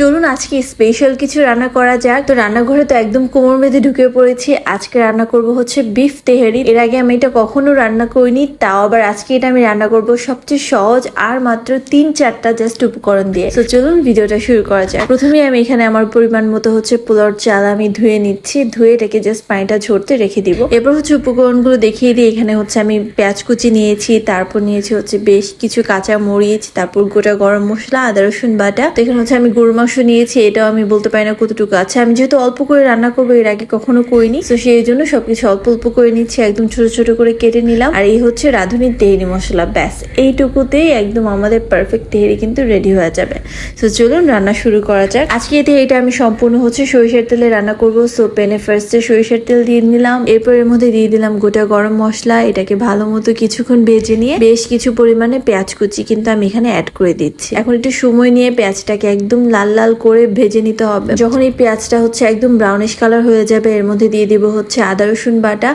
চলুন আজকে স্পেশাল কিছু রান্না করা যাক। তো রান্নাঘরে তো একদম কোমর বেঁধে ঢুকে পড়েছি। আজকে রান্না করব হচ্ছে বিফ তেহারি। এর আগে আমি এটা কখনো রান্না করিনি, তাও আবার আজকে এটা আমি রান্না করব সবচেয়ে সহজ আর মাত্র তিন চারটা জাস্ট উপকরণ দিয়ে। তো চলুন ভিডিওটা শুরু করা যাক। প্রথমে আমি এখানে আমার পরিমাণ মতো হচ্ছে পোলার চাল আমি ধুয়ে নিচ্ছি। ধুয়ে এটাকে জাস্ট পানিটা ঝরতে রেখে দিব। এরপর হচ্ছে উপকরণগুলো দেখিয়ে দিই এখানে হচ্ছে আমি পেঁয়াজ কুচি নিয়েছি, তারপর নিয়েছি হচ্ছে বেশ কিছু কাঁচা মরিচ, তারপর গোটা গরম মশলা, আদা রসুন বাটা। তো এখানে হচ্ছে আমি গরু মাংস নিয়েছি, এটাও আমি বলতে পারি না কতটুকু আছে। আমি যেহেতু অল্প করে রান্না করব, এর আগে কখনো করিনি, তো সেই জন্য সবকিছু অল্প অল্প করে নিচ্ছি, একদম ছোট ছোট করে কেটে নিলাম। আর এই হচ্ছে রাঁধুনির তেহেরি মশলা, ব্যাস। এইটুকুতেই একদম আমাদের পারফেক্ট তেহেরি কিন্তু রেডি হয়ে যাবে। তো চলুন রান্না শুরু করা যাক। আজকে এটা আমি সম্পূর্ণ হচ্ছে সরিষার তেলে রান্না করব। সো প্যানে ফার্স্টে সরিষার তেল দিয়ে নিলাম। এরপর এর মধ্যে দিয়ে দিলাম গোটা গরম মশলা, এটাকে ভালো মতো কিছুক্ষণ ভেজে নিয়ে বেশ কিছু পরিমাণে পেঁয়াজ কুচি কিন্তু আমি এখানে অ্যাড করে দিচ্ছি। এখন একটু সময় নিয়ে পেঁয়াজটাকে একদম লাল লাল করে ভেজে নিতে হবে। যখন এই পেঁয়াজটা হচ্ছে একদম ব্রাউনিশ কালার হয়ে যাবে, এর মধ্যে দিয়ে দিব হচ্ছে আদা, রসুন বাটা।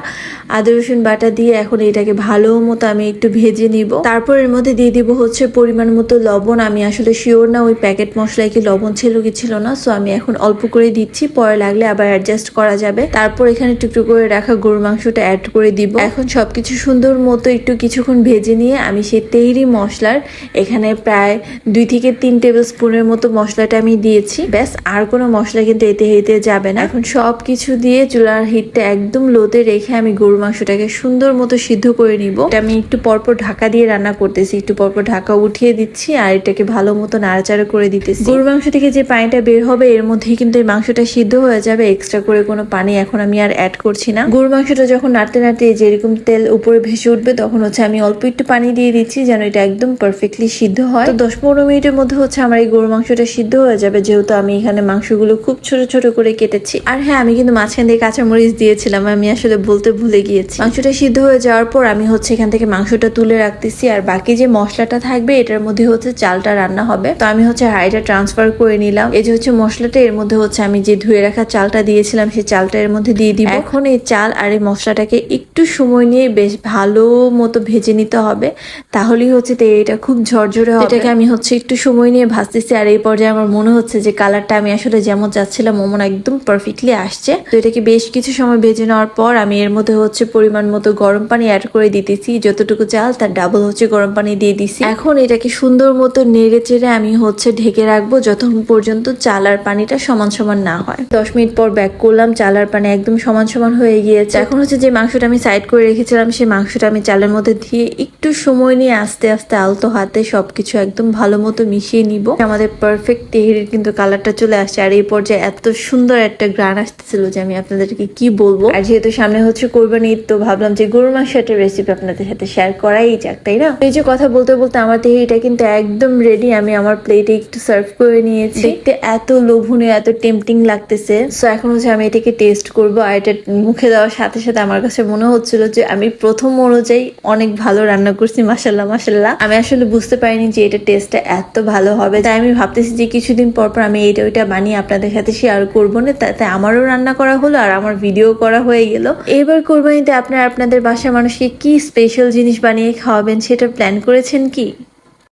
আদা, রসুন বাটা দিয়ে এখন এটাকে ভালো মতো আমি একটু ভেজে নিব। তারপর এর মধ্যে দিয়ে দিব হচ্ছে পরিমাণ মতো লবণ। আমি আসলে শিওর না, ওই প্যাকেট মশলায় কি লবণ ছিল কি ছিল না সো আমি এখন অল্প করে দিচ্ছি। পরে লাগলে আবার অ্যাডজাস্ট করা যাবে। তারপর এখানে টুকটু করে রাখা গরুর মাংসটা অ্যাড করে দিব। এখন সবকিছু সুন্দর মতো একটু কিছুক্ষণ ভেজে নিয়ে আমি সেই তেইরি মশলার এখানে প্রায় দুই থেকে তিন টেবিল স্পুনের মতো মশলাটা আমি দিয়েছি। ব্যাস, আর কোনো মশলা কিন্তু এতে হেতে যাবে না। এখন সব কিছু দিয়ে চুলার হিটটা একদম লোতে রেখে আমি গরু মাংসটাকে সুন্দর মতো সিদ্ধ করে নিব। এটা আমি একটু পরপর ঢাকা দিয়ে রান্না করতেছি। একটু পরপর ঢাকা উঠিয়ে দিচ্ছি আর এটাকে ভালো মতো নাড়াচাড়া করে দিতেছি। গরু মাংস থেকে যে পানিটা বের হবে, এর মধ্যেই কিন্তু এই মাংসটা সিদ্ধ হয়ে যাবে। এক্সট্রা করে কোনো পানি এখন আমি আর অ্যাড করছি না। গরু মাংসটা যখন নাড়তে নাড়তে যেরকম তেল উপরে ভেসে উঠবে, তখন হচ্ছে আমি অল্প একটু পানি দিয়ে দিচ্ছি যেন এটা একদম পারফেক্টলি সিদ্ধ হয়। তো দশ পনেরো মিনিটের মধ্যে হচ্ছে আমার এই গরু মাংসটা সিদ্ধ হয়ে যাবে, যেহেতু আমি এখানে মাংসগুলো খুব ছোট ছোট করে কেটেছি। আর হ্যাঁ আমি কিন্তু মাঝখান দিয়ে কাঁচামরিচ দিয়েছিলাম, আমি আসলে বলতে ভুলে গিয়েছি। মাংসটা সিদ্ধ হয়ে যাওয়ার পর আমি হচ্ছে এখান থেকে মাংসটা তুলে রাখতেছি, আর বাকি যে মশলাটা থাকবে, এটার মধ্যে হচ্ছে চালটা রান্না হবে। তো আমি হচ্ছে হাঁড়িটা ট্রান্সফার করে নিলাম। এই যে হচ্ছে মশলাটা, এর মধ্যে হচ্ছে আমি যে ধুয়ে রাখা চালটা দিয়েছিলাম, সেই চালটা এর মধ্যে দিয়ে দিব। এখন এই চাল আর এই মশলাটাকে একটু সময় নিয়ে বেশ ভালো মতো ভেজে নিতে হবে, তাহলেই হচ্ছে এটা খুব ঝরঝরে হবে। এটাকে আমি হচ্ছে একটু সময় নিয়ে ভাজতেছি, আর এই পর্যায়ে আমার মনে হচ্ছে যে কালারটা আমি আসলে যেমন চাচ্ছিলাম, ওমন একদম পারফেক্টলি আসছে। তো এটাকে বেশ কিছু সময় ভেজে নেওয়ার পর আমি এর মধ্যে হচ্ছে পরিমাণ মতো গরম পানি অ্যাড করে দিতেছি। যতটুকু চাল, তার ডাবল হচ্ছে গরম পানি দিয়ে দিছি। এখন এটাকে সুন্দর মতো নেড়ে চেড়ে আমি হচ্ছে ঢেকে রাখব যতক্ষণ পর্যন্ত চাল আর পানিটা সমান সমান না হয়। দশ মিনিট পর ব্যাক করলাম, চাল আর পানি একদম সমান সমান হয়ে গিয়েছে। এখন হচ্ছে যে মাংসটা আমি সাইড করে রেখেছিলাম, সেই মাংসটা আমি চালের মধ্যে দিয়ে একটু সময় নিয়ে আস্তে আস্তে আলতো হাতে সবকিছু একদম ভালো মতো মিশিয়ে নিব। আমাদের পারফেক্ট তেহেরির কিন্তু কালারটা চলে আসছে। আর এই পর্যায়ে এত সুন্দর একটা গ্রান আসতেছিল যে আমি আপনাদেরকে কি বলব? আর যেহেতু সামনে হচ্ছে কোরবানি ঈদ, তো ভাবলাম যে গরুর মাংস একটা রেসিপি আপনাদের সাথে শেয়ার করাই যাক তাই না? এই যে কথা বলতে বলতে আমার তেহেরিটা কিন্তু একদম রেডি আমি আমার প্লেটে একটু সার্ভ করে নিয়েছি। দেখতে এত লোভনীয় এত টেম্পটিং লাগতেছে। সো এখন হচ্ছে আমি এটাকে টেস্ট করব। আর এটা মুখে দেওয়ার সাথে সাথে আমার কাছে মনে হচ্ছিল যে আমি প্রথম অনুযায়ী অনেক ভালো রান্না করছি মাসাল্লাহ মাসাল্লাহ আমি আসলে বুঝতে পারিনি যে এটা টেস্টটা এত ভালো হবে। তাই আমি ভাবতেছি যে কিছুদিন পর পর আমি এইটা ওইটা বানিয়ে আপনাদের সাথে শেয়ার করব। না তাতে আমারও রান্না করা হলো আর আমার ভিডিও করা হয়ে গেল। এবার কোরবানিতে আপনারা আপনাদের বাসার মানুষকে কি স্পেশাল জিনিস বানিয়ে খাওয়াবেন সেটা প্ল্যান করেছেন কি?